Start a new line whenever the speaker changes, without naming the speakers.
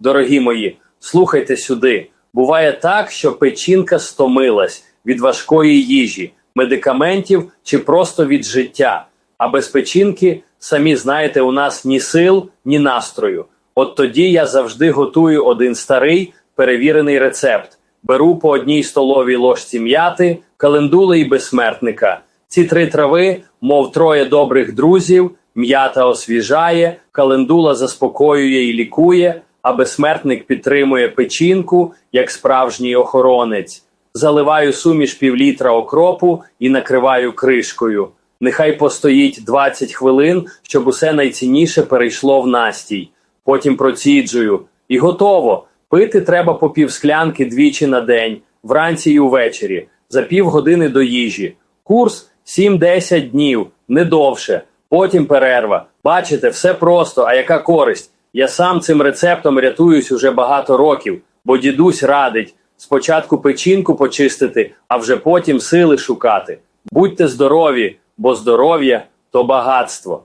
дорогі мої, слухайте сюди. Буває так, що печінка стомилась від важкої їжі, медикаментів чи просто від життя. А без печінки, самі знаєте, у нас ні сил, ні настрою. От тоді я завжди готую один старий перевірений рецепт. Беру по одній столовій ложці м'яти, календули і безсмертника. Ці три трави, мов троє добрих друзів, м'ята освіжає, календула заспокоює і лікує, а безсмертник підтримує печінку, як справжній охоронець. Заливаю суміш півлітра окропу і накриваю кришкою. Нехай постоїть 20 хвилин, щоб усе найцінніше перейшло в настій. Потім проціджую. І готово. Пити треба по півсклянки двічі на день, вранці і увечері, за півгодини до їжі. Курс 7-10 днів, не довше. Потім перерва. Бачите, все просто, а яка користь? Я сам цим рецептом рятуюсь уже багато років, бо дідусь радить спочатку печінку почистити, а вже потім сили шукати. Будьте здорові, бо здоров'я то багатство.